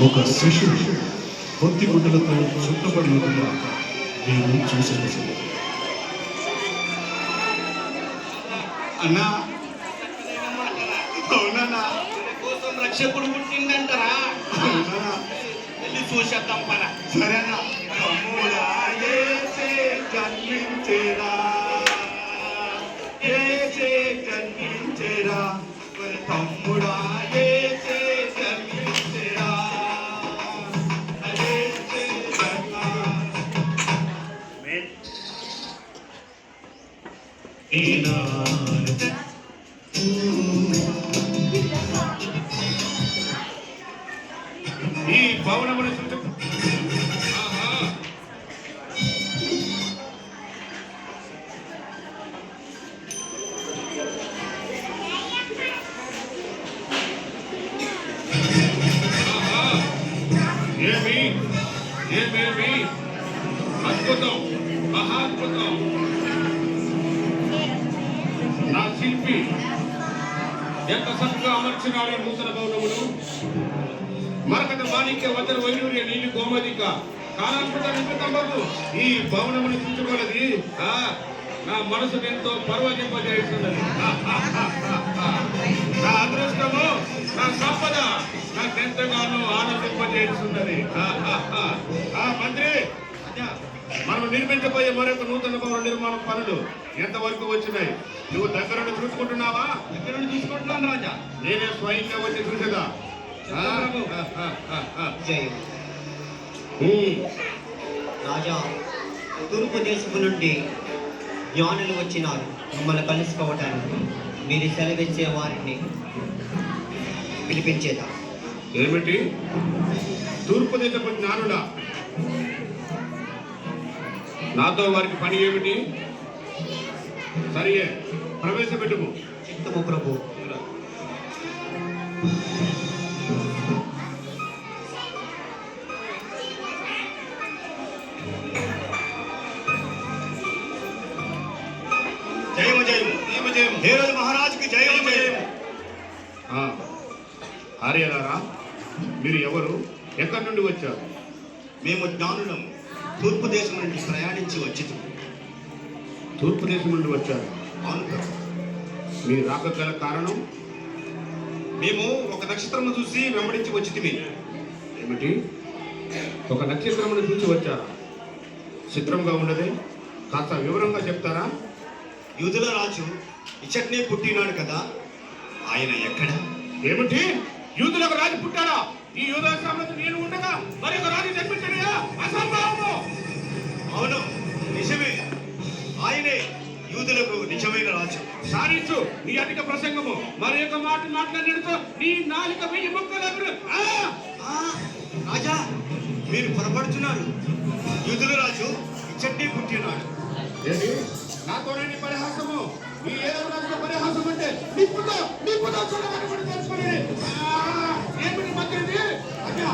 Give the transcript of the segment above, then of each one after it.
ఒక శిశువు కొద్ది గుడ్డలతో చుట్టబడినట్టుగా నేను చూశాను. అన్నా అవునన్నా. కోసం రక్షకుడు పుట్టిందంటారా? వెళ్ళి చూసేద్దాం పన సరే అన్న. తమ్ముడా ఏసే జన్మించేరా? ఏసే జన్మించేరా? మరి తమ్ముడా ఏసే ఈ భవనమును చుట్టూ ఆహా. ఆహా. ఏమి ఏమేమి అద్భుతం మహాద్భుతం నా శిల్పి. ఎంత చక్కగా అమర్చినాడే నూతన భవనములు మరకత మాణిక్య వజ్ర వైడూర్య నీలి గోమదిక కాలాంకృత నిమిత్తము ఈ భవనమును చూచుకున్నది ఆ, నా మనసు ఎంతో పర్వజింపజేస్తున్నది నా అదృష్టము నా సంపద నాకెంతగానో ఆనందింపజేస్తున్నది ఆ మంత్రి మనం నిర్మించబోయే మరొక నూతన భవన నిర్మాణ పనులు ఎంతవరకు వచ్చినాయి? నువ్వు దగ్గర చూసుకుంటున్నావా? దగ్గర చూసుకుంటున్నాను రాజా. నేనే స్వయంగా వచ్చి చూసేదా. రాజా తూర్పు దేశము నుండి జ్ఞానులు వచ్చినారు. మిమ్మల్ని కలుసుకోవటానికి మీరు సెలవిచ్చే వారిని పిలిపించేదా? ఏమిటి? తూర్పు దేశపు జ్ఞానుల నాతో వారికి పని ఏమిటి? సరియే. ప్రవేశపెట్టుము చిత్తము ప్రభు. జయము జయము. జయము జయము? హేరోదు మహారాజుకి జయము జయము. ఆర్యలారా మీరు ఎవరు? ఎక్కడి నుండి వచ్చారు? మేము జ్ఞానులము తూర్పు దేశం నుండి ప్రయాణించి వచ్చి తూర్పు దేశం నుండి వచ్చారు. అవును ప్రభు. మీ రాక గల కారణం? మేము ఒక నక్షత్రము చూసి వెంబడించి వచ్చి ఏమిటి? ఒక నక్షత్రమును చూసి వచ్చారా? చిత్రంగా ఉన్నది కాస్త వివరంగా చెప్తారా? యూదుల రాజు ఇచ్చట్నే పుట్టినాడు కదా. ఆయన ఎక్కడ? ఏమిటి? యూదులకు రాజు పుట్టాడా? ఈ యూదా సామ్రాజ్యం నేను ఉండగా మరి ఒక రాజు అవును నిజమే. ఆయనే యూదులకు నిజమైన రాజు. సారించు నీ అధిక ప్రసంగము. మరి ఒక మాట మాట్లాడినతో నీ నాలుక వెయ్యి ముక్కలు రాజా మీరు పొరపడుతున్నారు. యూదుల రాజు ఇచ్చట్నే పుట్టినాడు. నాతోనే నీ పరిహాసము? నీ ఏదో రాజుల పరిహాసం అంటే నిప్పుతో నిప్పుతో చూడమని కూడా తెలుసుకుని ఏమిటి మధ్యది అయ్యా.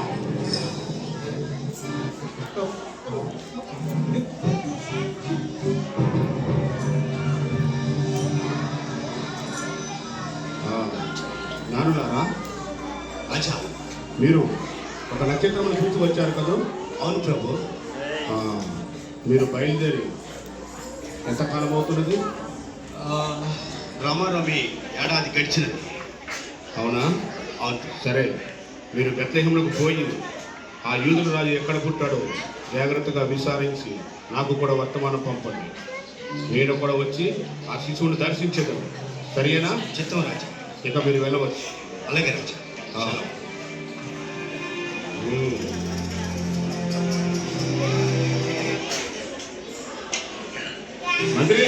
నానులారా రాజా మీరు ఒక నక్షత్రమును చూసి వచ్చారు కదా? అవును ప్రభు. మీరు బయలుదేరి ఎంతకాలం అవుతున్నది? రామారామి ఏడాది గడిచినది. అవునా? అవును. సరే మీరు బెత్లెహంలోకి పోయి ఆ యూదుల రాజు ఎక్కడ పుట్టాడో జాగ్రత్తగా విచారించి నాకు కూడా వర్తమానం పంపండి. నేను కూడా వచ్చి ఆ శిశువుని దర్శించేదాను సరేనా? చిత్తం రాజా. ఇక మీరు వెళ్ళవచ్చు. అలాగే రాజా. మంత్రి!